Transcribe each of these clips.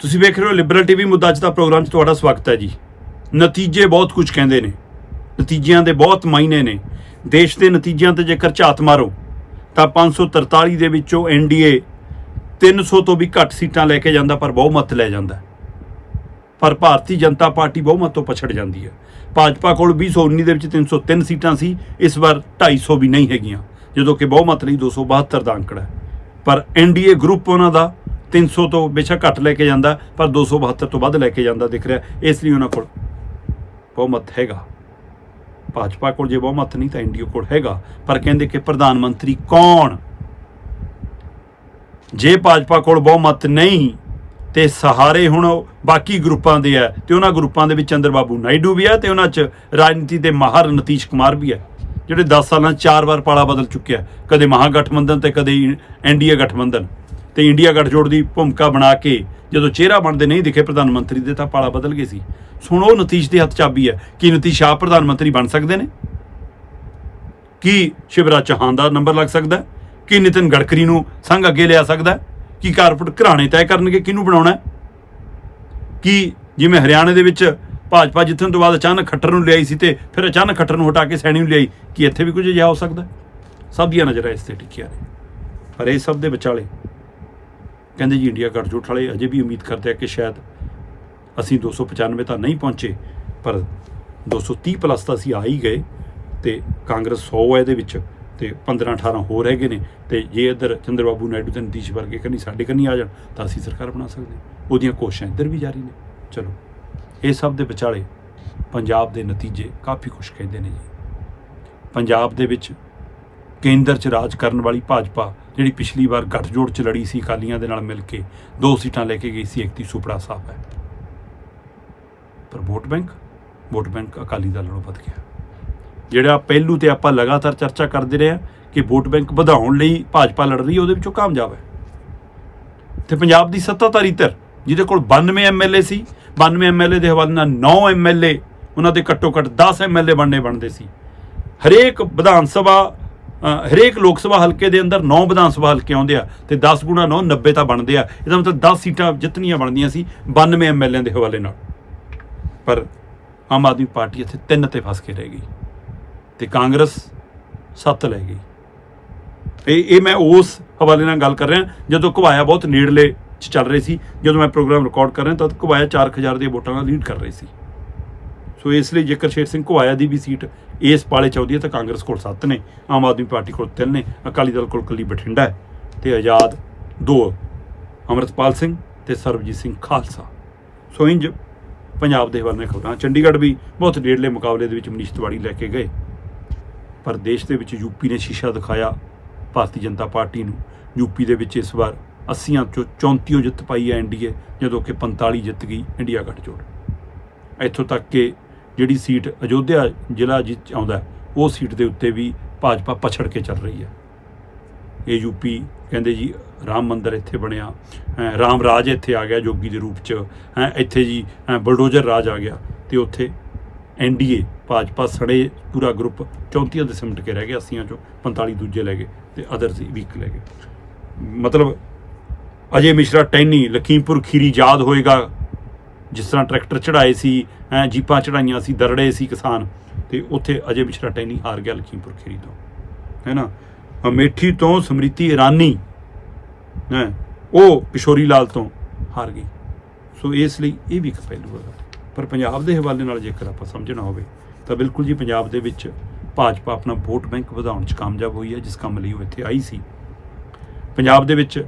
ਤੁਸੀਂ ਵੇਖ ਰਹੇ ਹੋ ਲਿਬਰਲ ਟੀਵੀ ਮੁੱਦਾ ਅੱਜ ਦਾ ਪ੍ਰੋਗਰਾਮ 'ਚ ਤੁਹਾਡਾ ਸਵਾਗਤ ਹੈ ਜੀ। ਨਤੀਜੇ ਬਹੁਤ ਕੁਝ ਕਹਿੰਦੇ ਨੇ। ਨਤੀਜਿਆਂ ਦੇ ਬਹੁਤ ਮਾਇਨੇ ਨੇ। ਦੇਸ਼ ਦੇ ਨਤੀਜਿਆਂ ਤੇ ਜੇਕਰ ਝਾਤ ਮਾਰੋ, ਤਾਂ 543 ਦੇ ਵਿੱਚੋਂ ਐਨਡੀਏ 300 ਤੋਂ ਵੀ ਘੱਟ ਸੀਟਾਂ ਲੈ ਕੇ ਜਾਂਦਾ, ਪਰ ਬਹੁਮਤ ਲੈ ਜਾਂਦਾ। ਪਰ ਭਾਰਤੀ ਜਨਤਾ ਪਾਰਟੀ ਬਹੁਮਤ ਤੋਂ ਪਛੜ ਜਾਂਦੀ ਹੈ। ਭਾਜਪਾ ਕੋਲ 2019 ਦੇ ਵਿੱਚ 303 ਸੀਟਾਂ ਸੀ, ਇਸ ਵਾਰ 250 ਵੀ ਨਹੀਂ ਹੈਗੀਆਂ, ਜਦੋਂ ਕਿ ਬਹੁਮਤ ਲਈ 272 ਦਾ ਅੰਕੜਾ ਹੈ। ਪਰ ਐਨਡੀਏ ਗਰੁੱਪ ਉਹਨਾਂ ਦਾ 300 ਤੋਂ ਬੇਸ਼ੱਕ ਘੱਟ ਲੈ ਕੇ ਜਾਂਦਾ, ਪਰ 272 ਤੋਂ ਵੱਧ ਲੈ ਕੇ ਜਾਂਦਾ ਦਿਖ ਰਿਹਾ। ਇਸ ਲਈ ਉਹਨਾਂ ਕੋਲ ਬਹੁਮਤ ਹੈਗਾ। ਭਾਜਪਾ ਕੋਲ ਜੇ ਬਹੁਮਤ ਨਹੀਂ ਤਾਂ ਐਨਡੀਏ ਕੋਲ ਹੈਗਾ। ਪਰ ਕਹਿੰਦੇ ਕਿ ਪ੍ਰਧਾਨ ਮੰਤਰੀ ਕੌਣ? ਜੇ ਭਾਜਪਾ ਕੋਲ ਬਹੁਮਤ ਨਹੀਂ, ਤੇ ਸਹਾਰੇ ਹੁਣ ਬਾਕੀ ਗਰੁੱਪਾਂ ਦੇ ਆ, ਤੇ ਉਹਨਾਂ ਗਰੁੱਪਾਂ ਦੇ ਵਿੱਚ ਚੰਦਰ ਬਾਬੂ ਨਾਇਡੂ ਵੀ ਆ, ਤੇ ਉਹਨਾਂ 'ਚ ਰਾਜਨੀਤੀ ਦੇ ਮਾਹਰ ਨਤੀਸ਼ ਕੁਮਾਰ ਵੀ ਹੈ ਜਿਹੜੇ 10 ਸਾਲਾਂ 'ਚ ਚਾਰ ਵਾਰ ਪਾਲਾ ਬਦਲ ਚੁੱਕਿਆ ਕਦੇ ਮਹਾਗਠਬੰਧਨ ਤੇ ਕਦੇ ਐਨਡੀਏ ਗਠਬੰਧਨ। ਤੇ ਇੰਡੀਆ ਗੱਠਜੋੜ ਦੀ ਭੂਮਿਕਾ ਬਣਾ ਕੇ ਜਦੋਂ ਚਿਹਰਾ ਬਣਦੇ ਨਹੀਂ ਦਿਖੇ ਪ੍ਰਧਾਨ ਮੰਤਰੀ ਦੇ ਤਾਂ ਪਾਲਾ ਬਦਲ ਗਏ ਸੀ ਸੁਣ ਉਹ ਨਤੀਸ਼ ਦੇ ਹੱਥ ਚਾਬੀ ਹੈ ਕਿ ਨਤੀਸ਼ ਆਪ ਪ੍ਰਧਾਨ ਮੰਤਰੀ ਬਣ ਸਕਦੇ ਨੇ ਕੀ ਸ਼ਿਵਰਾਜ ਚੌਹਾਨ ਦਾ ਨੰਬਰ ਲੱਗ ਸਕਦਾ ਹੈ? ਕੀ ਨਿਤਿਨ ਗਡਕਰੀ ਨੂੰ ਸੰਗ ਅੱਗੇ ਲਿਆ ਸਕਦਾ ਹੈ? ਕੀ ਕਾਰਪੋਰੇਟ ਘਰਾਣੇ ਤੈਅ ਕਰਨਗੇ ਕਿਹਨੂੰ ਬਣਾਉਣਾ ਹੈ? ਕੀ ਜਿਵੇਂ ਹਰਿਆਣਾ ਦੇ ਵਿੱਚ ਭਾਜਪਾ ਜਿੱਤਣ ਤੋਂ ਬਾਅਦ ਅਚਾਨਕ ਖੱਟਰ ਨੂੰ ਲਿਆਈ ਸੀ ਤੇ ਫਿਰ ਅਚਾਨਕ ਖੱਟਰ ਨੂੰ ਹਟਾ ਕੇ ਸੈਣੀ ਨੂੰ ਲਿਆਈ, ਕਿ ਇੱਥੇ ਵੀ ਕੁਝ ਅਜਿਹਾ ਹੋ ਸਕਦਾ ਸਭ ਦੀਆਂ ਨਜ਼ਰਾਂ ਇਸ ਤੇ ਟਿਕੀਆਂ ਨੇ ਪਰ ਇਹ ਸਭ ਦੇ ਵਿਚਾਲੇ ਕਹਿੰਦੇ ਜੀ ਇੰਡੀਆ ਗੱਠਜੋੜ ਵਾਲੇ ਅਜੇ ਵੀ ਉਮੀਦ ਕਰਦੇ ਆ ਕਿ ਸ਼ਾਇਦ ਅਸੀਂ 295 ਤਾਂ ਨਹੀਂ ਪਹੁੰਚੇ, ਪਰ 230 ਪਲੱਸ ਤਾਂ ਅਸੀਂ ਆ ਹੀ ਗਏ ਤੇ ਕਾਂਗਰਸ 100 ਹੈ ਇਹਦੇ ਵਿੱਚ ਤੇ 15 18 ਹੋਰ ਹੈਗੇ ਨੇ ਤੇ ਜੇ ਇੱਧਰ ਚੰਦਰਬਾਬੂ ਨਾਇਡੂ ਤੇ ਨਤੀਸ਼ ਵਰਗੇ ਕੰਨੀ ਸਾਡੇ ਕੰਨੀ ਆ ਜਾਣ ਤਾਂ ਅਸੀਂ ਸਰਕਾਰ ਬਣਾ ਸਕਦੇ ਉਹਦੀਆਂ ਕੋਸ਼ਿਸ਼ਾਂ ਇੱਧਰ ਵੀ ਜਾਰੀ ਨੇ। ਚਲੋ, ਇਹ ਸਭ ਦੇ ਵਿਚਾਲੇ ਪੰਜਾਬ ਦੇ ਨਤੀਜੇ ਕਾਫੀ ਖੁਸ਼ ਕਹਿੰਦੇ ਨੇ ਜੀ। ਪੰਜਾਬ ਦੇ ਵਿੱਚ ਕੇਂਦਰ 'ਚ ਰਾਜ ਕਰਨ ਵਾਲੀ ਭਾਜਪਾ ਜਿਹੜੀ ਪਿਛਲੀ ਵਾਰ ਗੱਠਜੋੜ 'ਚ ਲੜੀ ਸੀ ਅਕਾਲੀਆਂ ਦੇ ਨਾਲ ਮਿਲ ਕੇ, ਦੋ ਸੀਟਾਂ ਲੈ ਕੇ ਗਈ ਸੀ ਇੱਕ ਦੀ ਸੁਪੜਾ ਸਾਹਿਬ ਹੈ। ਪਰ vote bank vote bank Akali Dal ਨਾਲੋਂ ਵੱਧ ਗਿਆ। ਜਿਹੜਾ ਪਹਿਲੂ ਤੇ ਆਪਾਂ ਲਗਾਤਾਰ ਚਰਚਾ ਕਰਦੇ ਰਹੇ ਹਾਂ ਕਿ ਵੋਟ ਬੈਂਕ ਵਧਾਉਣ ਲਈ ਭਾਜਪਾ ਲੜ ਰਹੀ ਉਹਦੇ ਵਿੱਚੋਂ ਕਾਮਯਾਬ ਹੈ। ਤੇ ਪੰਜਾਬ ਦੀ ਸੱਤਾਧਾਰੀ ਧਿਰ, ਜਿਹਦੇ ਕੋਲ 92 ਐਮਐਲਏ ਸੀ 92 ਐਮਐਲਏ ਦੇ ਹਵਾਲੇ ਨਾਲ 9 ਐਮਐਲਏ ਉਹਨਾਂ ਦੇ ਘੱਟੋ ਘੱਟ 10 ਐਮਐਲਏ ਬਣਨੇ ਬਣਦੇ ਸੀ। ਹਰੇਕ ਵਿਧਾਨ ਸਭਾ ਹਰੇਕ ਲੋਕ ਸਭਾ ਹਲਕੇ ਦੇ ਅੰਦਰ 9 ਵਿਧਾਨ ਸਭਾ ਹਲਕੇ ਆਉਂਦੇ ਆ ਤੇ 10 ਗੁਣਾ 9 90 ਤਾਂ ਬਣਦੇ ਆ। ਇਹਦਾ ਮਤਲਬ 10 ਸੀਟਾਂ ਜਿੱਤਣੀਆਂ ਬਣਦੀਆਂ ਸੀ 92 ਐਮਐਲਏ ਦੇ ਹਵਾਲੇ ਨਾਲ। ਪਰ ਆਮ ਆਦਮੀ ਪਾਰਟੀ ਇੱਥੇ ਤਿੰਨ ਤੇ ਫਸ ਕੇ ਰਹਿ ਗਈ। ਤੇ ਕਾਂਗਰਸ ਸੱਤ ਲੈ ਗਈ। ਇਹ ਇਹ ਮੈਂ ਉਸ ਹਵਾਲੇ ਨਾਲ ਗੱਲ ਕਰ ਰਿਹਾ। ਜਦੋਂ ਘਵਾਇਆ ਬਹੁਤ ਨੇੜਲੇ ਚ ਚੱਲ ਰਹੇ ਸੀ, ਜਦੋਂ ਮੈਂ ਪ੍ਰੋਗਰਾਮ ਰਿਕਾਰਡ ਕਰ ਰਿਹਾ ਤਦ ਘਵਾਇਆ 4000 ਦੀਆਂ ਵੋਟਾਂ ਨਾਲ ਲੀਡ ਕਰ ਰਹੇ ਸੀ। ਸੋ ਇਸ ਲਈ ਜੇਕਰ ਸ਼ੇਰ ਸਿੰਘ ਘੁਆਇਆ ਦੀ ਵੀ ਸੀਟ ਇਸ ਪਾਲੇ ਚ ਆਉਂਦੀ ਹੈ ਤਾਂ ਕਾਂਗਰਸ ਕੋਲ 7 ਨੇ, ਆਮ ਆਦਮੀ ਪਾਰਟੀ ਕੋਲ 3 ਨੇ, ਅਕਾਲੀ ਦਲ ਕੋਲ ਕੱਲੀ ਬਠਿੰਡਾ ਹੈ ਤੇ ਆਜ਼ਾਦ 2 ਅਮਰਤਪਾਲ ਸਿੰਘ ਤੇ ਸਰਬਜੀਤ ਸਿੰਘ ਖਾਲਸਾ। ਸੋ ਇੰਜ ਪੰਜਾਬ ਦੇ ਵਰਨੇ ਨਾਲ ਖਬਰਾਂ। ਚੰਡੀਗੜ੍ਹ ਵੀ ਬਹੁਤ ਡੇਢਲੇ ਮੁਕਾਬਲੇ ਦੇ ਵਿੱਚ ਮਨੀਸ਼ ਤਿਵਾੜੀ ਲੈ ਕੇ ਗਏ, ਪਰ ਦੇਸ਼ ਦੇ ਵਿੱਚ ਯੂਪੀ ਨੇ ਸ਼ੀਸ਼ਾ ਦਿਖਾਇਆ ਭਾਰਤੀ ਜਨਤਾ ਪਾਰਟੀ ਨੂੰ। ਯੂਪੀ ਦੇ ਵਿੱਚ ਇਸ ਵਾਰ 80 ਚੋਂ 34 ਜਿੱਤ ਪਾਈ ਹੈ ਐਨਡੀਏ ਜਦੋਂ ਕਿ 45 ਜਿੱਤ ਗਈ ਇੰਡੀਆ ਗੱਠਜੋੜ ਇੱਥੋਂ ਤੱਕ ਕਿ ਜਿਹੜੀ ਸੀਟ ਅਯੋਧਿਆ ਜ਼ਿਲ੍ਹਾ ਜਿੱਚ ਆਉਂਦਾ ਉਹ ਸੀਟ ਦੇ ਉੱਤੇ ਵੀ ਭਾਜਪਾ ਪਛੜ ਕੇ ਚੱਲ ਰਹੀ ਹੈ। ਇਹ ਯੂਪੀ ਕਹਿੰਦੇ ਜੀ, ਰਾਮ ਮੰਦਰ ਇੱਥੇ ਬਣਿਆ, ਅਹ ਰਾਮ ਰਾਜ ਇੱਥੇ ਆ ਗਿਆ ਜੋਗੀ ਦੇ ਰੂਪ ਚ ਹੈਂ ਇੱਥੇ ਜੀ, ਅਹ ਬਲਡੋਜ਼ਰ ਰਾਜ ਆ ਗਿਆ ਤੇ ਉੱਥੇ ਐਨਡੀਏ ਭਾਜਪਾ ਸੜੇ ਪੂਰਾ ਗਰੁੱਪ 34 ਦੇ ਸਿਮਟ ਕੇ ਰਹਿ ਗਿਆ 80 ਚੋਂ 45 ਦੂਜੇ ਲੈ ਗਏ ਤੇ ਅਦਰਸ ਵੀਕ ਲੈ ਗਏ। ਮਤਲਬ ਅਜੇ ਮਿਸ਼ਰਾ ਟੈਨੀ, ਲਖੀਮਪੁਰ ਖੀਰੀ ਯਾਦ ਹੋਏਗਾ ਜਿਸ ਤਰ੍ਹਾਂ ਟਰੈਕਟਰ ਚੜਾਏ ਸੀ ਐ ਜੀਪਾਂ ਚੜਾਈਆਂ ਸੀ, ਦਰੜੇ ਸੀ ਕਿਸਾਨ, ਤੇ ਉੱਥੇ ਅਜੇ ਮਿਸ਼ਰਾ ਟੈਨੀ ਹਾਰ ਗਿਆ ਲਖੀਮਪੁਰ ਖੀਰੀ ਤੋਂ, ਹੈ ਨਾ? ਅਮੇਠੀ ਤੋਂ ਸਮ੍ਰਿਤੀ ਇਰਾਨੀ, ਹੈ, ਉਹ ਕਿਸ਼ੋਰੀ ਲਾਲ ਤੋਂ ਹਾਰ ਗਈ। ਸੋ ਇਸ ਲਈ ਇਹ ਵੀ ਇੱਕ ਪਹਿਲੂ ਹੈਗਾ। ਪਰ ਪੰਜਾਬ ਦੇ ਹਵਾਲੇ ਨਾਲ ਜੇਕਰ ਆਪਾਂ ਸਮਝਣਾ ਹੋਵੇ, ਤਾਂ ਬਿਲਕੁਲ ਜੀ ਪੰਜਾਬ ਦੇ ਵਿੱਚ ਭਾਜਪਾ ਆਪਣਾ ਵੋਟ ਬੈਂਕ ਵਧਾਉਣ 'ਚ ਕਾਮਯਾਬ ਹੋਈ ਹੈ, ਜਿਸ ਕੰਮ ਲਈ ਉਹ ਇੱਥੇ ਆਈ ਸੀ। ਪੰਜਾਬ ਦੇ ਵਿੱਚ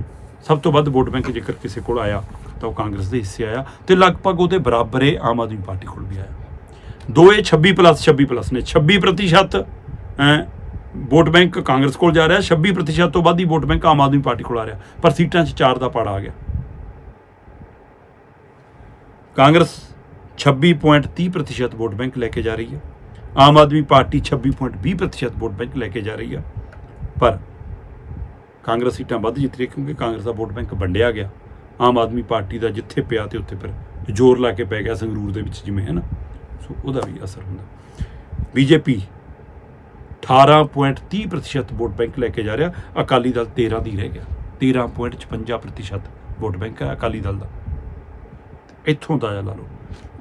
ਸਭ ਤੋਂ ਵੱਧ ਵੋਟ ਬੈਂਕ ਜੇਕਰ ਕਿਸੇ ਕੋਲ ਆਇਆ ਤਾਂ ਉਹ ਕਾਂਗਰਸ ਦੇ ਹਿੱਸੇ ਆਇਆ ਤੇ ਲਗਭਗ ਉਹਦੇ ਬਰਾਬਰ ਇਹ ਆਮ ਆਦਮੀ ਪਾਰਟੀ ਕੋਲ ਵੀ ਆਇਆ। ਦੋ ਇਹ 26 ਪਲੱਸ 26 ਪਲੱਸ ਨੇ। 26 ਪ੍ਰਤੀਸ਼ਤ ਵੋਟ ਬੈਂਕ ਕਾਂਗਰਸ ਕੋਲ ਜਾ ਰਿਹਾ 26 ਪ੍ਰਤੀਸ਼ਤ ਤੋਂ ਵੱਧ ਹੀ vote bank Aam Aadmi Party ਕੋਲ ਆ ਰਿਹਾ, ਪਰ ਸੀਟਾਂ 'ਚ ਚਾਰ ਦਾ ਪਾੜਾ ਆ ਗਿਆ। ਕਾਂਗਰਸ 26.30 ਪ੍ਰਤੀਸ਼ਤ ਵੋਟ ਬੈਂਕ ਲੈ ਕੇ ਜਾ ਰਹੀ ਹੈ। ਆਮ ਆਦਮੀ ਪਾਰਟੀ 26.20 ਪ੍ਰਤੀਸ਼ਤ ਵੋਟ ਬੈਂਕ ਲੈ ਕੇ ਜਾ ਰਹੀ ਹੈ। ਪਰ ਕਾਂਗਰਸ ਸੀਟਾਂ ਵੱਧ ਜਿੱਤ ਰਹੀ ਕਿਉਂਕਿ ਕਾਂਗਰਸ ਦਾ ਵੋਟ ਬੈਂਕ ਵੰਡਿਆ ਗਿਆ। ਆਮ ਆਦਮੀ ਪਾਰਟੀ ਦਾ ਜਿੱਥੇ ਪਿਆ ਤੇ ਉੱਥੇ ਫਿਰ ਜ਼ੋਰ ਲਾ ਕੇ ਪੈ ਗਿਆ ਸੰਗਰੂਰ ਦੇ ਵਿੱਚ ਜਿਵੇਂ, ਹੈ ਨਾ? ਸੋ ਉਹਦਾ ਵੀ ਅਸਰ ਹੁੰਦਾ। ਬੀਜੇਪੀ 18.30% ਪ੍ਰਤੀਸ਼ਤ ਵੋਟ ਬੈਂਕ ਲੈ ਕੇ ਜਾ ਰਿਹਾ। ਅਕਾਲੀ ਦਲ 13 ਦੀ ਰਹਿ ਗਿਆ। 13.56% ਪ੍ਰਤੀਸ਼ਤ ਵੋਟ ਬੈਂਕ ਹੈ ਅਕਾਲੀ ਦਲ ਦਾ। ਇੱਥੋਂ ਦਾ ਲਾ ਲਓ।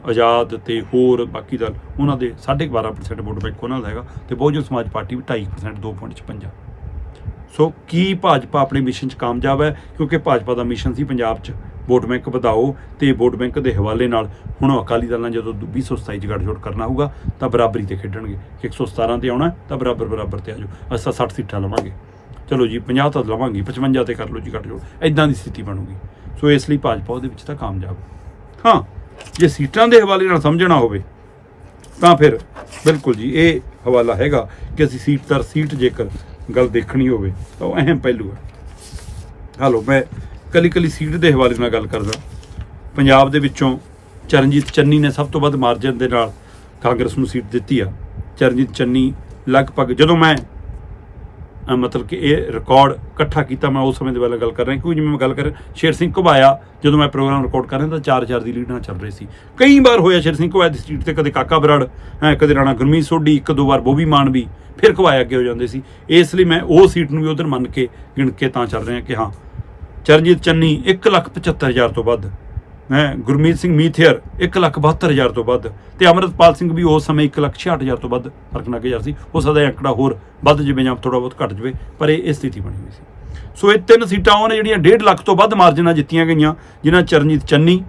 ਆਜ਼ਾਦ ਤੇ ਹੋਰ ਬਾਕੀ ਦਲ, ਉਹਨਾਂ ਦੇ 12.5% ਵੋਟ ਬੈਂਕ ਉਹਨਾਂ ਦਾ ਹੈਗਾ ਤੇ ਬਹੁਜਨ ਸਮਾਜ ਪਾਰਟੀ ਵੀ 2.5% 2.56 ਸੋ ਕੀ ਭਾਜਪਾ ਆਪਣੇ ਮਿਸ਼ਨ 'ਚ ਕਾਮਯਾਬ ਹੈ? ਕਿਉਂਕਿ ਭਾਜਪਾ ਦਾ ਮਿਸ਼ਨ ਸੀ ਪੰਜਾਬ 'ਚ ਵੋਟ ਬੈਂਕ ਵਧਾਓ ਤੇ ਵੋਟ ਬੈਂਕ ਦੇ ਹਵਾਲੇ ਨਾਲ ਹੁਣ ਅਕਾਲੀ ਦਲ ਨਾਲ ਜਦੋਂ 227 ਚ ਗੱਠਜੋੜ ਕਰਨਾ ਹੋਊਗਾ, ਤਾਂ ਬਰਾਬਰੀ ਤੇ ਖੇਡਣਗੇ। ਕਿ 117 ਤੇ ਆਉਣਾ, ਤਾਂ ਬਰਾਬਰ ਬਰਾਬਰ ਤੇ ਆਜੋ ਅਸਾਂ 60 ਸੀਟਾਂ ਲਵਾਂਗੇ। ਚਲੋ ਜੀ 50 ਤਾਂ ਲਵਾਂਗੇ 55 ਤੇ ਕਰ ਲਓ ਜੀ ਗੱਠਜੋੜ। ਐਦਾਂ ਦੀ ਸਥਿਤੀ ਬਣੂਗੀ। ਸੋ ਇਸ ਲਈ ਭਾਜਪਾ ਉਹਦੇ ਵਿੱਚ ਤਾਂ ਕਾਮਯਾਬ। ਹਾਂ, ਜੇ ਸੀਟਾਂ ਦੇ ਹਵਾਲੇ ਨਾਲ ਸਮਝਣਾ ਹੋਵੇ, ਤਾਂ ਫਿਰ ਬਿਲਕੁਲ ਜੀ, ਇਹ ਹਵਾਲਾ ਹੈਗਾ ਕਿ ਅਸੀਂ ਸੀਟ ਦਰ ਸੀਟ ਜੇਕਰ ਗੱਲ ਦੇਖਣੀ ਹੋਵੇ, ਤਾਂ ਉਹ ਅਹਿਮ ਪਹਿਲੂ ਹੈ। ਹਲੋ, ਮੈਂ ਕੱਲੀ ਕੱਲੀ ਸੀਟ ਦੇ ਹਵਾਲੇ ਨਾਲ ਗੱਲ ਕਰਦਾ। ਪੰਜਾਬ ਦੇ ਵਿੱਚੋਂ ਚਰਨਜੀਤ ਚੰਨੀ ਨੇ ਸਭ ਤੋਂ ਵੱਧ ਮਾਰਜਨ ਦੇ ਨਾਲ ਕਾਂਗਰਸ ਨੂੰ ਸੀਟ ਦਿੱਤੀ ਆ। ਚਰਨਜੀਤ ਚੰਨੀ ਲਗਭਗ ਜਦੋਂ ਮੈਂ ਮਤਲਬ ਕਿ ਇਹ ਰਿਕਾਰਡ ਇਕੱਠਾ ਕੀਤਾ ਮੈਂ ਉਸ ਸਮੇਂ ਦੇ ਬਾਰੇ ਗੱਲ ਕਰ ਰਿਹਾ, ਕਿਉਂਕਿ ਜਿਵੇਂ ਮੈਂ ਗੱਲ ਕਰ ਸ਼ੇਰ ਸਿੰਘ ਘੁਬਾਇਆ, ਜਦੋਂ ਮੈਂ ਪ੍ਰੋਗਰਾਮ ਰਿਕਾਰਡ ਕਰ ਰਿਹਾ ਤਾਂ 4-4 ਦੀ ਲੀਡ ਨਾਲ ਚੱਲ ਰਹੀ ਸੀ। ਕਈ ਵਾਰ ਹੋਇਆ ਸ਼ੇਰ ਸਿੰਘ ਘੁਬਾਇਆ ਦੀ ਸੀਟ ਤੇ ਕਦੇ ਕਾਕਾ ਬਰਾੜ ਕਦੇ ਰਾਣਾ ਗੁਰਮੀਤ ਸੋਢੀ, ਇੱਕ ਦੋ ਵਾਰ ਬੋਬੀ ਮਾਨ ਵੀ ਫਿਰ ਘੁਬਾਇਆ ਅੱਗੇ ਹੋ ਜਾਂਦੇ ਸੀ। ਇਸ ਲਈ ਮੈਂ ਉਹ ਸੀਟ ਨੂੰ ਵੀ ਉਧਰ ਮੰਨ ਕੇ ਗਿਣ ਕੇ ਤਾਂ ਚੱਲ ਰਿਹਾ ਕਿ ਹਾਂ, ਚਰਨਜੀਤ ਚੰਨੀ 175000 ਤੋਂ ਵੱਧ ਗੁਰਮੀਤ ਸਿੰਘ ਮੀਥੇਰ 172000 ਤੋਂ ਵੱਧ। ਤੇ ਅਮਰਤਪਾਲ ਸਿੰਘ ਵੀ ਉਸ ਸਮੇਂ 166000 ਤੋਂ ਵੱਧ ਫ਼ਰਕ ਨਾ ਗਿਆ ਸੀ। ਹੋ ਸਕਦਾ ਅੰਕੜਾ ਹੋਰ ਵੱਧ ਜਵੇ ਜਾਂ ਥੋੜਾ ਬਹੁਤ ਘਟ ਜਵੇ, ਪਰ ਇਹ ਇਹ ਸਥਿਤੀ ਬਣੀ ਹੋਈ ਸੀ। ਸੋ ਇਹ ਤਿੰਨ ਸੀਟਾਂ ਉਹਨੇ ਜਿਹੜੀਆਂ 1.5 ਲੱਖ ਤੋਂ ਵੱਧ ਮਾਰਜਨਾਂ ਜਿੱਤੀਆਂ ਗਈਆਂ, ਜਿਨ੍ਹਾਂ ਚਰਨਜੀਤ ਚੰਨੀ,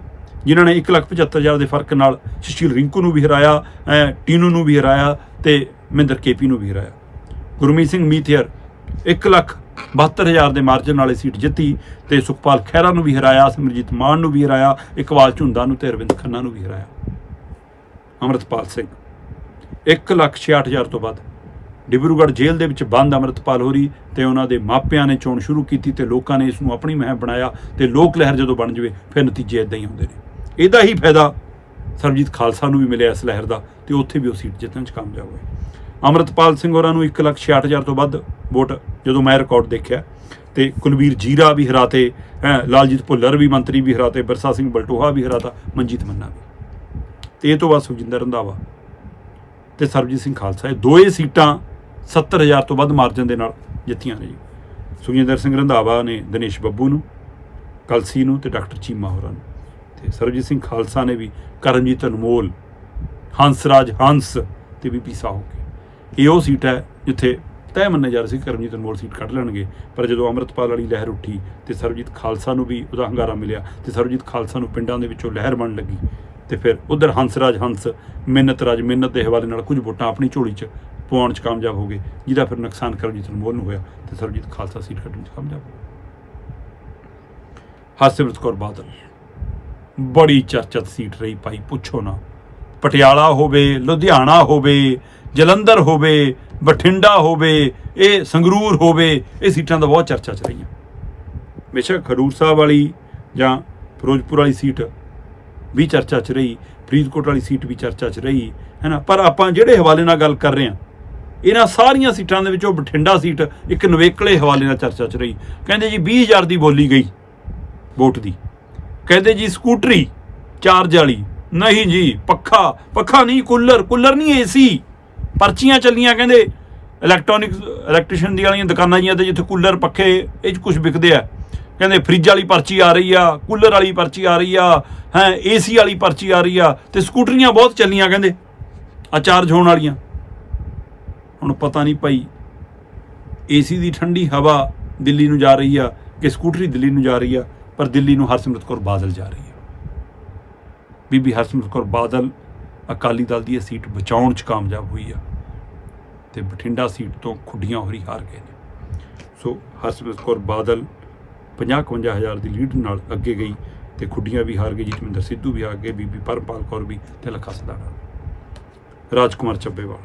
ਜਿਨ੍ਹਾਂ ਨੇ 175000 ਦੇ ਫ਼ਰਕ ਨਾਲ ਸੁਸ਼ੀਲ ਰਿੰਕੂ ਨੂੰ ਵੀ ਹਰਾਇਆ ਟੀਨੂ ਨੂੰ ਵੀ ਹਰਾਇਆ ਤੇ ਮਹਿੰਦਰ ਕੇਪੀ ਨੂੰ ਵੀ ਹਰਾਇਆ। ਗੁਰਮੀਤ ਸਿੰਘ ਮੀਥੇਰ 1 ਲੱਖ 72000 ਦੇ ਮਾਰਜਨ ਨਾਲ ਇਹ ਸੀਟ ਜਿੱਤੀ ਤੇ ਸੁਖਪਾਲ ਖਹਿਰਾ ਨੂੰ ਵੀ ਹਰਾਇਆ, ਸਿਮਰਜੀਤ ਮਾਨ ਨੂੰ ਵੀ ਹਰਾਇਆ, ਇਕਬਾਲ ਝੁੰਦਾ ਨੂੰ ਤੇ ਅਰਵਿੰਦ ਖੰਨਾ ਨੂੰ ਵੀ ਹਰਾਇਆ। ਅਮਰਤਪਾਲ ਸਿੰਘ। 166000 ਤੋਂ ਵੱਧ। ਡਿਬਰੂਗੜ੍ਹ ਜੇਲ੍ਹ ਦੇ ਵਿੱਚ ਬੰਦ ਅਮਰਤਪਾਲ ਹੋਰੀ ਤੇ ਉਹਨਾਂ ਦੇ ਮਾਪਿਆਂ ਨੇ ਚੋਣ ਸ਼ੁਰੂ ਕੀਤੀ ਤੇ ਲੋਕਾਂ ਨੇ ਇਸ ਨੂੰ ਆਪਣੀ ਮਹਿਮ ਬਣਾਇਆ ਤੇ ਲੋਕ ਲਹਿਰ ਜਦੋਂ ਬਣ ਜਵੇ, ਫਿਰ ਨਤੀਜੇ ਇਦਾਂ ਹੀ ਹੁੰਦੇ ਨੇ। ਇਹਦਾ ਹੀ ਫਾਇਦਾ ਸਰਬਜੀਤ ਖਾਲਸਾ ਨੂੰ ਵੀ ਮਿਲਿਆ ਇਸ ਲਹਿਰ ਦਾ ਤੇ ਉੱਥੇ ਵੀ ਉਹ ਸੀਟ ਜਿੱਤਣ 'ਚ ਕਾਮਯਾਬ ਹੋਏ। ਅਮਰਤਪਾਲ ਸਿੰਘ ਹੋਰਾਂ ਨੂੰ 166000 ਤੋਂ ਵੱਧ ਵੋਟ ਜਦੋਂ ਮੈਂ ਰਿਕਾਰਡ ਦੇਖਿਆ। ਤੇ ਕੁਲਵੀਰ ਜੀਰਾ ਵੀ ਹਰਾਤੇ, ਹੈਂ, ਲਾਲਜੀਤ ਭੁੱਲਰ ਵੀ ਮੰਤਰੀ ਵੀ ਹਰਾਤੇ, ਬਰਸਾ ਸਿੰਘ ਬਲਟੋਹਾ ਵੀ ਹਰਾਤਾ, ਮਨਜੀਤ ਮੰਨਾ ਵੀ। ਤੇ ਇਹ ਤੋਂ ਬਾਅਦ ਸੁਖਜਿੰਦਰ ਰੰਧਾਵਾ ਤੇ ਸਰਬਜੀਤ ਸਿੰਘ ਖਾਲਸਾ, ਇਹ ਦੋਏ ਸੀਟਾਂ 70000 ਤੋਂ ਵੱਧ ਮਾਰਜਨ ਦੇ ਨਾਲ ਜਿੱਤੀਆਂ ਨੇ ਜੀ। ਸੁਖਜਿੰਦਰ ਸਿੰਘ ਰੰਧਾਵਾ ਨੇ ਦਿਨੇਸ਼ ਬੱਬੂ ਨੂੰ, ਕਲਸੀ ਨੂੰ ਤੇ ਡਾਕਟਰ ਚੀਮਾ ਹੋਰਾਂ ਨੂੰ। ਤੇ ਸਰਬਜੀਤ ਸਿੰਘ ਖਾਲਸਾ ਨੇ ਵੀ ਕਰਮਜੀਤ ਅਨਮੋਲ, ਹੰਸਰਾਜ ਹੰਸ ਤੇ ਪੀਸਾ ਹੋ ਗਏ ਇਹ ਉਹ ਸੀਟ ਹੈ ਜਿੱਥੇ ਤੈਅ ਮੰਨਿਆ ਜਾ ਰਿਹਾ ਸੀ ਕਰਮਜੀਤ ਅਨਮੋਲ ਸੀਟ ਕੱਢ ਲੈਣਗੇ। ਪਰ ਜਦੋਂ ਅੰਮ੍ਰਿਤਪਾਲ ਵਾਲੀ ਲਹਿਰ ਉੱਠੀ ਤੇ ਸਰਬਜੀਤ ਖਾਲਸਾ ਨੂੰ ਵੀ ਉਹਦਾ ਹੰਗਾਰਾ ਮਿਲਿਆ ਤੇ ਸਰਬਜੀਤ ਖਾਲਸਾ ਨੂੰ ਪਿੰਡਾਂ ਦੇ ਵਿੱਚੋਂ ਲਹਿਰ ਬਣ ਲੱਗੀ ਤੇ ਫਿਰ ਉਧਰ ਹੰਸਰਾਜ ਹੰਸ, ਮਿੰਨਤ ਰਾਜ ਮਿੰਨਤ ਦੇ ਹਵਾਲੇ ਨਾਲ ਕੁਝ ਵੋਟਾਂ ਆਪਣੀ ਝੋਲੀ 'ਚ ਪਵਾਉਣ 'ਚ ਕਾਮਯਾਬ ਹੋ ਗਏ, ਜਿਹਦਾ ਫਿਰ ਨੁਕਸਾਨ ਕਰਮਜੀਤ ਅਨਮੋਲ ਨੂੰ ਹੋਇਆ ਤੇ ਸਰਬਜੀਤ ਖਾਲਸਾ ਸੀਟ ਕੱਢਣ 'ਚ ਕਾਮਯਾਬ ਹੋ ਗਏ। ਹਰਸਿਮਰਤ ਕੌਰ ਬਾਦਲ, ਬੜੀ ਚਰਚਿਤ ਸੀਟ ਰਹੀ ਭਾਈ, ਪੁੱਛੋ ਨਾ। ਪਟਿਆਲਾ ਹੋਵੇ, ਲੁਧਿਆਣਾ ਹੋਵੇ ਜਲੰਧਰ ਹੋਵੇ, ਬਠਿੰਡਾ ਹੋਵੇ, ਇਹ ਸੰਗਰੂਰ ਹੋਵੇ, ਇਹ ਸੀਟਾਂ ਦਾ ਬਹੁਤ ਚਰਚਾ ਚ ਰਹੀਆਂ। ਬੇਸ਼ੱਕ ਖਡੂਰ ਸਾਹਿਬ ਵਾਲੀ ਜਾਂ ਫਿਰੋਜ਼ਪੁਰ ਵਾਲੀ ਸੀਟ ਵੀ ਚਰਚਾ ਚ ਰਹੀ, ਫਰੀਦਕੋਟ ਵਾਲੀ ਸੀਟ ਵੀ ਚਰਚਾ ਚ ਰਹੀ ਹੈ ਨਾ ਪਰ ਆਪਾਂ ਜਿਹੜੇ ਹਵਾਲੇ ਨਾਲ ਗੱਲ ਕਰ ਰਹੇ ਹਾਂ, ਇਹਨਾਂ ਸਾਰੀਆਂ ਸੀਟਾਂ ਦੇ ਵਿੱਚੋਂ ਬਠਿੰਡਾ ਸੀਟ ਇੱਕ ਨਵੇਕਲੇ ਹਵਾਲੇ ਨਾਲ ਚਰਚਾ ਚ ਰਹੀ। ਕਹਿੰਦੇ ਜੀ 20000 ਦੀ ਬੋਲੀ ਗਈ ਵੋਟ ਦੀ। ਕਹਿੰਦੇ ਜੀ ਸਕੂਟਰੀ, ਚਾਰਜ ਵਾਲੀ, ਨਹੀਂ ਜੀ, ਪੱਖਾ ਪੱਖਾ ਨਹੀਂ, ਕੂਲਰ ਕੂਲਰ ਨਹੀਂ ਏਸੀ। ਪਰਚੀਆਂ ਚੱਲੀਆਂ ਕਹਿੰਦੇ ਇਲੈਕਟ੍ਰੋਨਿਕਸ ਇਲੈਕਟ੍ਰੀਸ਼ੀਅਨ ਦੀਆਂ ਵਾਲੀਆਂ ਦੁਕਾਨਾਂ ਜੀਆਂ ਤੇ ਜਿੱਥੇ ਕੂਲਰ ਪੱਖੇ, ਇਹ 'ਚ ਕੁਝ ਵਿਕਦੇ ਆ। ਕਹਿੰਦੇ ਫ੍ਰਿਜ ਵਾਲੀ ਪਰਚੀ ਆ ਰਹੀ ਆ, ਕੂਲਰ ਵਾਲੀ ਪਰਚੀ ਆ ਰਹੀ ਆ, ਹੈ, ਏਸੀ ਵਾਲੀ ਪਰਚੀ ਆ ਰਹੀ ਆ ਤੇ ਸਕੂਟਰੀਆਂ ਬਹੁਤ ਚੱਲੀਆਂ ਕਹਿੰਦੇ, ਆ ਚਾਰਜ ਹੋਣ ਵਾਲੀਆਂ। ਹੁਣ ਪਤਾ ਨਹੀਂ ਭਾਈ, ਏਸੀ ਦੀ ਠੰਡੀ ਹਵਾ ਦਿੱਲੀ ਨੂੰ ਜਾ ਰਹੀ ਆ ਕਿ ਸਕੂਟਰੀ ਦਿੱਲੀ ਨੂੰ ਜਾ ਰਹੀ ਆ, ਪਰ ਦਿੱਲੀ ਨੂੰ ਹਰਸਿਮਰਤ ਕੌਰ ਬਾਦਲ ਜਾ ਰਹੀ ਆ। ਬੀਬੀ ਹਰਸਿਮਰਤ ਕੌਰ ਬਾਦਲ ਅਕਾਲੀ ਦਲ ਦੀ ਇਹ ਸੀਟ ਬਚਾਉਣ 'ਚ ਕਾਮਯਾਬ ਹੋਈ ਆ। ਤੇ ਬਠਿੰਡਾ ਸੀਟ ਤੋਂ ਖੁੱਡੀਆਂ ਹੋਰੀ ਹਾਰ ਗਏ ਨੇ। ਸੋ ਹਰਸਿਮਰਤ ਕੌਰ ਬਾਦਲ 50 ਹਜ਼ਾਰ ਦੀ ਲੀਡ ਨਾਲ ਅੱਗੇ ਗਈ ਤੇ ਖੁੱਡੀਆਂ ਵੀ ਹਾਰ ਗਈ ਜਤਿੰਦਰ ਸਿੱਧੂ ਵੀ ਆ ਗਏ, ਬੀਬੀ ਪਰਮਪਾਲ ਕੌਰ ਵੀ ਤੇ ਲੱਖਾ ਸਦਾਣਾ। ਰਾਜਕੁਮਾਰ ਚੱਬੇਵਾਲ।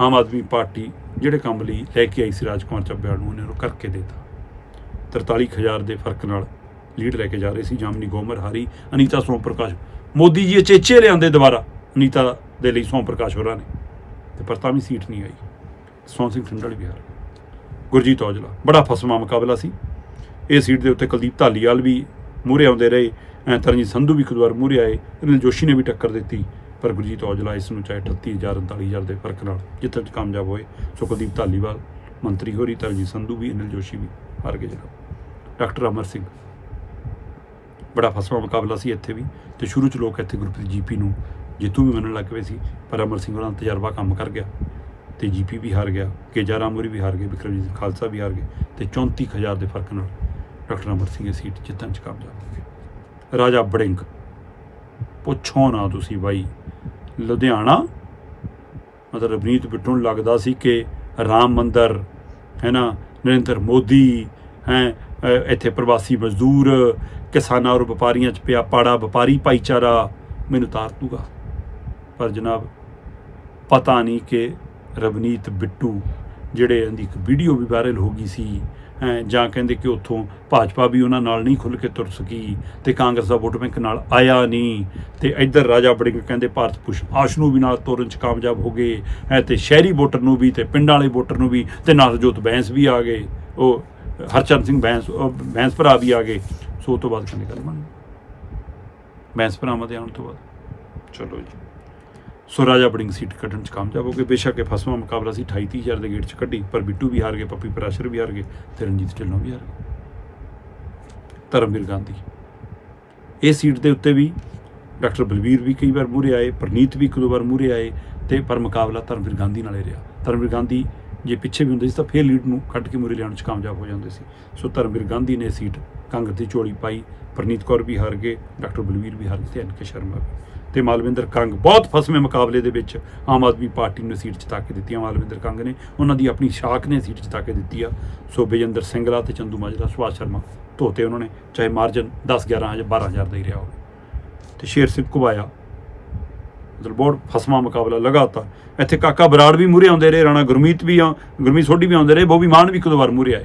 ਆਮ ਆਦਮੀ ਪਾਰਟੀ ਜਿਹੜੇ ਕੰਮ ਲਈ ਲੈ ਕੇ ਆਈ ਸੀ ਰਾਜਕੁਮਾਰ ਚੱਬੇਵਾਲ ਨੂੰ ਉਹਨੇ ਉਹ ਕਰਕੇ ਦੇਤਾ। 43000 ਦੇ ਫ਼ਰਕ ਨਾਲ ਲੀਡ ਲੈ ਕੇ ਜਾ ਰਹੇ ਸੀ, ਜਾਮਨੀ ਗੋਮਰ ਹਾਰੀ, ਅਨੀਤਾ ਸੋਮ ਪ੍ਰਕਾਸ਼ ਮੋਦੀ ਜੀ ਇਹ ਚੇਚੇ ਲਿਆਂਦੇ ਦੁਬਾਰਾ। ਅਨੀਤਾ ਦੇ ਲਈ ਸੋਮ ਪ੍ਰਕਾਸ਼ ਹੋਰਾਂ ਨੇ। ਤੇ ਪਰ ਤਾਂ ਵੀ ਸੀਟ ਨਹੀਂ ਆਈ। ਸੋਹਣ ਸਿੰਘ ਠੰਡਲ ਵੀ ਹਾਰ ਗੁਰਜੀਤ ਔਜਲਾ, ਬੜਾ ਫਸਵਾ ਮੁਕਾਬਲਾ ਸੀ। ਇਹ ਸੀਟ ਦੇ ਉੱਤੇ ਕੁਲਦੀਪ ਧਾਲੀਵਾਲ ਵੀ ਮੂਹਰੇ ਆਉਂਦੇ ਰਹੇ। ਐ ਤਰਨਜੀਤ ਸੰਧੂ ਵੀ ਇੱਕ ਵਾਰ ਮੂਹਰੇ ਆਏ ਅਨਿਲ ਜੋਸ਼ੀ ਨੇ ਵੀ ਟੱਕਰ ਦਿੱਤੀ। ਪਰ ਗੁਰਜੀਤ ਔਜਲਾ ਇਸ ਨੂੰ ਚਾਹੇ 38000 39000 ਦੇ ਫ਼ਰਕ ਨਾਲ ਜਿੱਥੇ 'ਚ ਕਾਮਯਾਬ ਹੋਏ, ਸੋ ਕੁਲਦੀਪ ਧਾਲੀਵਾਲ, ਮੰਤਰੀ ਹੋਰੀ ਤਰਨਜੀਤ ਸੰਧੂ ਵੀ, ਅਨਿਲ ਜੋਸ਼ੀ ਵੀ ਹਾਰ ਗਏ ਜਨਾਬ। ਡਾਕਟਰ ਅਮਰ ਸਿੰਘ। ਬੜਾ ਫਸਵਾ ਮੁਕਾਬਲਾ ਸੀ ਇੱਥੇ ਵੀ, ਤੇ ਸ਼ੁਰੂ ਚ ਲੋਕ ਇੱਥੇ ਗੁਰਪ੍ਰੀਤ ਜੀਪੀ ਨੂੰ ਜਿੱਤੂ ਵੀ ਮੰਨਣ ਲੱਗ ਪਏ ਸੀ, ਪਰ ਅਮਰ ਸਿੰਘ ਉਹਨਾਂ ਦਾ ਤਜਰਬਾ ਕੰਮ ਕਰ ਗਿਆ ਤੇ ਜੀਪੀ ਵੀ ਹਾਰ ਗਿਆ, ਕੇਜਾ ਰਾਮੂਰੀ ਵੀ ਹਾਰ ਗਏ ਬਿਕਰਮਜੀਤ ਸਿੰਘ ਖਾਲਸਾ ਵੀ ਹਾਰ ਗਏ ਤੇ 34000 ਦੇ ਫ਼ਰਕ ਨਾਲ ਡਾਕਟਰ ਅਮਰ ਸਿੰਘ ਇਹ ਸੀਟ ਜਿੱਤਣ ਚ ਕਾਮਯਾਬ ਹੋ ਗਏ। ਰਾਜਾ ਬੜਿੰਗ, ਪੁੱਛੋ ਨਾ ਤੁਸੀਂ ਬਾਈ, ਲੁਧਿਆਣਾ? ਮਤਲਬ ਰਵਨੀਤ ਬਿੱਟੂ ਨੂੰ ਲੱਗਦਾ ਸੀ ਕਿ ਰਾਮ ਮੰਦਰ, ਹੈ ਨਾ, ਨਰਿੰਦਰ ਮੋਦੀ, ਹੈ ਇੱਥੇ ਪ੍ਰਵਾਸੀ ਮਜ਼ਦੂਰ, ਕਿਸਾਨਾਂ ਔਰ ਵਪਾਰੀਆਂ 'ਚ ਪਿਆ ਪਾੜਾ ਵਪਾਰੀ ਭਾਈਚਾਰਾ, ਮੈਨੂੰ ਤਾਰ ਦੂਗਾ। ਪਰ ਜਨਾਬ ਪਤਾ ਨਹੀਂ ਕਿ ਰਵਨੀਤ ਬਿੱਟੂ ਜਿਹੜੇ ਇਹਦੀ ਇੱਕ ਵੀਡੀਓ ਵੀ ਵਾਇਰਲ ਹੋ ਗਈ ਸੀ ਹੈਂ, ਜਾਂ ਕਹਿੰਦੇ ਕਿ ਉੱਥੋਂ ਭਾਜਪਾ ਵੀ ਉਹਨਾਂ ਨਾਲ ਨਹੀਂ ਖੁੱਲ ਕੇ ਤੁਰ ਸਕੀ ਤੇ ਕਾਂਗਰਸ ਦਾ ਵੋਟ ਬੈਂਕ ਨਾਲ ਆਇਆ ਨਹੀਂ ਤੇ ਇੱਧਰ ਰਾਜਾ ਬੜਿੰਗ ਕਹਿੰਦੇ ਭਾਰਤ ਪੁਸ਼ ਆਸ਼ ਨੂੰ ਵੀ ਨਾਲ ਤੋਰਨ ਚ ਕਾਮਯਾਬ ਹੋ ਗਏ ਹੈ ਤੇ ਸ਼ਹਿਰੀ ਵੋਟਰ ਨੂੰ ਵੀ ਤੇ ਪਿੰਡਾਂ ਵਾਲੇ ਵੋਟਰ ਨੂੰ ਵੀ ਤੇ ਨਰਜੋਤ ਬੈਂਸ ਵੀ ਆ ਗਏ ਉਹ ਹਰਚਰਨ ਸਿੰਘ ਬੈਂਸ ਉਹ ਬੈਂਸ ਭਰਾ ਵੀ ਆ ਗਏ। ਸੋ ਉਹ ਤੋਂ ਬਾਅਦ ਕਹਿੰਦੇ ਗੱਲ ਬਣ? ਬੈਂਸ ਭਰਾਵਾਂ ਦੇ ਆਉਣ ਤੋਂ ਬਾਅਦ। ਚਲੋ ਜੀ। ਸੋ ਰਾਜਾ ਬੜਿੰਗ ਸੀਟ ਕੱਢਣ ਚ ਕਾਮਯਾਬ ਹੋ ਗਏ। ਬੇਸ਼ੱਕ ਇਹ ਫਸਵਾਂ ਮੁਕਾਬਲਾ ਸੀ 28 ਹਜ਼ਾਰ ਦੇ ਗੇਟ ਚ ਕੱਢੀ, ਪਰ ਬਿੱਟੂ ਵੀ ਹਾਰ ਗਏ, ਪੱਪੀ ਪਰਾਸ਼ਰ ਵੀ ਹਾਰ ਗਏ, ਤੇ ਰਣਜੀਤ ਢਿੱਲੋਂ ਵੀ ਹਾਰ ਗਏ। ਧਰਮਵੀਰ ਗਾਂਧੀ। ਇਹ ਸੀਟ ਦੇ ਉੱਤੇ ਵੀ ਡਾਕਟਰ ਬਲਵੀਰ ਵੀ ਕਈ ਵਾਰ ਮੂਹਰੇ ਆਏ, ਪ੍ਰਨੀਤ ਵੀ ਇੱਕ ਦੋ ਵਾਰ ਮੂਹਰੇ ਆਏ, ਤੇ ਪਰ ਮੁਕਾਬਲਾ ਧਰਮਵੀਰ ਗਾਂਧੀ ਨਾਲੇ ਰਿਹਾ। ਧਰਮਵੀਰ ਗਾਂਧੀ ਜੇ ਪਿੱਛੇ ਵੀ ਹੁੰਦੇ ਸੀ ਤਾਂ ਫੇਰ ਲੀਡ ਨੂੰ ਕੱਢ ਕੇ ਮੂਹਰੇ ਲਿਆਉਣ ਚ ਕਾਮਯਾਬ ਹੋ ਜਾਂਦੇ ਸੀ। ਸੋ ਧਰਮਵੀਰ ਗਾਂਧੀ ਨੇ ਸੀਟ ਕਾਂਗਰਸ ਦੀ ਝੋਲੀ ਪਾਈ ਪਰਨੀਤ ਕੌਰ ਵੀ ਹਾਰ ਗਏ, ਡਾਕਟਰ ਬਲਵੀਰ ਵੀ ਹਾਰ ਗਏ ਤੇ ਐਨਕੇ ਸ਼ਰਮਾ ਵੀ। ਤੇ ਮਾਲਵਿੰਦਰ ਕੰਗ ਬਹੁਤ ਫਸਵੇਂ ਮੁਕਾਬਲੇ ਦੇ ਵਿੱਚ ਆਮ ਆਦਮੀ ਪਾਰਟੀ ਨੂੰ ਸੀਟ ਜਿਤਾ ਕੇ ਦਿੱਤੀ ਆ ਮਾਲਵਿੰਦਰ ਕੰਗ ਨੇ ਉਹਨਾਂ ਦੀ ਆਪਣੀ ਸ਼ਾਖ ਨੇ ਸੀਟ ਜਿਤਾ ਕੇ ਦਿੱਤੀ ਆ। ਸੋ ਬਜਿੰਦਰ ਸਿੰਗਲਾ ਤੇ ਚੰਦੂ ਮਾਜਰਾ, ਸੁਭਾਸ਼ ਸ਼ਰਮਾ ਧੋਤੇ ਉਹਨਾਂ ਨੇ, ਚਾਹੇ ਮਾਰਜਨ 10 11 ਜਾਂ 12000 ਦਾ ਹੀ ਰਿਹਾ ਹੋਵੇ। ਤੇ ਸ਼ੇਰ ਸਿੰਘ ਘੁਬਾਇਆ। ਮਤਲਬ ਬਹੁਤ ਫਸਮਾ ਮੁਕਾਬਲਾ ਲਗਾਤਾਰ। ਇੱਥੇ ਕਾਕਾ ਬਰਾੜ ਵੀ ਮੂਰੇ ਆਉਂਦੇ ਰਹੇ, ਰਾਣਾ ਗੁਰਮੀਤ ਵੀ ਆ, ਗੁਰਮੀਤ ਸੋਢੀ ਵੀ ਆਉਂਦੇ ਰਹੇ ਬੋਬੀ ਮਾਨ ਵੀ ਇੱਕ ਦੋ ਵਾਰ ਮੂਰੇ ਆਏ।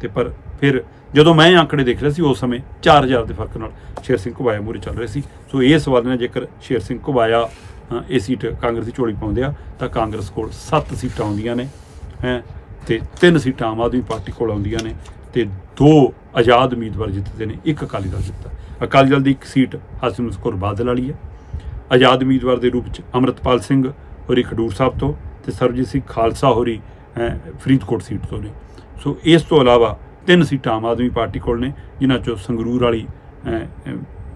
ਤੇ ਪਰ ਫਿਰ ਜਦੋਂ ਮੈਂ ਇਹ ਆંકੜੇ ਦੇਖ ਰਿਹਾ ਸੀ ਉਸ ਸਮੇਂ 4000 ਦੇ ਫ਼ਰਕ ਨਾਲ ਸ਼ੇਰ ਸਿੰਘ ਘੁਬਾਇਆ ਮੂਰੇ ਚੱਲ ਰਹੇ ਸੀ। ਸੋ ਇਹ ਸਵਾਲ ਨੇ ਜੇਕਰ ਸ਼ੇਰ ਸਿੰਘ ਘੁਬਾਇਆ ਇਹ ਸੀਟ ਕਾਂਗਰਸ ਦੀ ਝੋਲੀ ਪਾਉਂਦੇ ਆ ਤਾਂ ਕਾਂਗਰਸ ਕੋਲ 7 ਸੀਟਾਂ ਆਉਂਦੀਆਂ ਨੇ ਹੈ ਤੇ ਤਿੰਨ ਸੀਟਾਂ ਆਮ ਆਦਮੀ ਪਾਰਟੀ ਕੋਲ ਆਉਂਦੀਆਂ ਨੇ ਤੇ ਦੋ ਆਜ਼ਾਦ ਉਮੀਦਵਾਰ ਜਿੱਤਦੇ ਨੇ ਇੱਕ ਅਕਾਲੀ ਦਲ ਜਿੱਤਦਾ। ਅਕਾਲੀ ਦਲ ਦੀ ਇੱਕ ਸੀਟ ਹਰਸਿਮਰਤ ਕੌਰ ਬਾਦਲ ਵਾਲੀ ਹੈ। ਆਜ਼ਾਦ ਉਮੀਦਵਾਰ ਦੇ ਰੂਪ ਚ ਅਮਰਤਪਾਲ ਸਿੰਘ ਹੋਰੀ ਖਡੂਰ ਸਾਹਿਬ ਤੋਂ ਤੇ ਸਰਬਜੀਤ ਸਿੰਘ ਖਾਲਸਾ ਹੋਰੀ ਅਹ, ਫਰੀਦਕੋਟ ਸੀਟ ਤੋਂ ਨੇ। ਸੋ ਇਸ ਤੋਂ ਇਲਾਵਾ ਤਿੰਨ ਸੀਟਾਂ ਆਮ ਆਦਮੀ ਪਾਰਟੀ ਕੋਲ ਨੇ, ਜਿਨ੍ਹਾਂ ਚੋਂ ਸੰਗਰੂਰ ਵਾਲੀ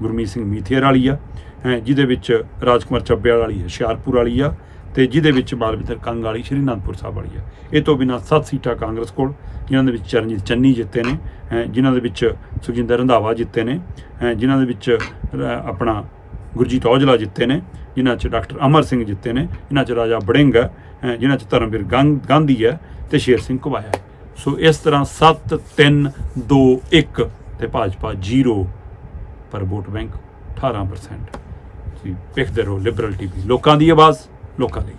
ਗੁਰਮੀਤ ਸਿੰਘ ਮੀਥੇਰ ਵਾਲੀ ਆ ਜਿਹਦੇ ਵਿੱਚ ਰਾਜਕੁਮਾਰ ਚੱਬੇਵਾਲ ਵਾਲੀ ਹੁਸ਼ਿਆਰਪੁਰ ਵਾਲੀ ਆ, ਤੇ ਜਿਹਦੇ ਵਿੱਚ ਮਾਲਵਿੰਦਰ ਕੰਗ ਵਾਲੀ ਸ਼੍ਰੀ ਅਨੰਦਪੁਰ ਸਾਹਿਬ ਵਾਲੀ ਆ। ਇਹ ਤੋਂ ਬਿਨਾਂ ਸੱਤ ਸੀਟਾਂ ਕਾਂਗਰਸ ਕੋਲ, ਜਿਨ੍ਹਾਂ ਦੇ ਵਿੱਚ ਚਰਨਜੀਤ ਚੰਨੀ ਜਿੱਤੇ ਨੇ ਜਿਨ੍ਹਾਂ ਦੇ ਵਿੱਚ ਸੁਖਜਿੰਦਰ ਰੰਧਾਵਾ ਜਿੱਤੇ ਨੇ ਜਿਨ੍ਹਾਂ ਦੇ ਵਿੱਚ ਆਪਣਾ ਗੁਰਜੀਤ ਔਜਲਾ ਜਿੱਤੇ ਨੇ, ਜਿਨ੍ਹਾਂ 'ਚ ਡਾਕਟਰ ਅਮਰ ਸਿੰਘ ਜਿੱਤੇ ਨੇ, ਜਿਨ੍ਹਾਂ 'ਚ ਰਾਜਾ ਬੜਿੰਗ ਹੈ ਜਿਨ੍ਹਾਂ 'ਚ ਧਰਮਵੀਰ ਗਾਂ- ਗਾਂਧੀ ਹੈ, ਤੇ ਸ਼ੇਰ ਸਿੰਘ ਘੁਬਾਇਆ ਸੋ ਇਸ ਤਰ੍ਹਾਂ 7 3 2 1 ਤੇ ਭਾਜਪਾ 0 ਪਰ ਵੋਟ ਬੈਂਕ 18% ਤੁਸੀਂ ਵੇਖਦੇ ਰਹੋ ਲਿਬਰਲ ਟੀਵੀ ਲੋਕਾਂ ਦੀ ਆਵਾਜ਼, ਲੋਕਾਂ ਲਈ।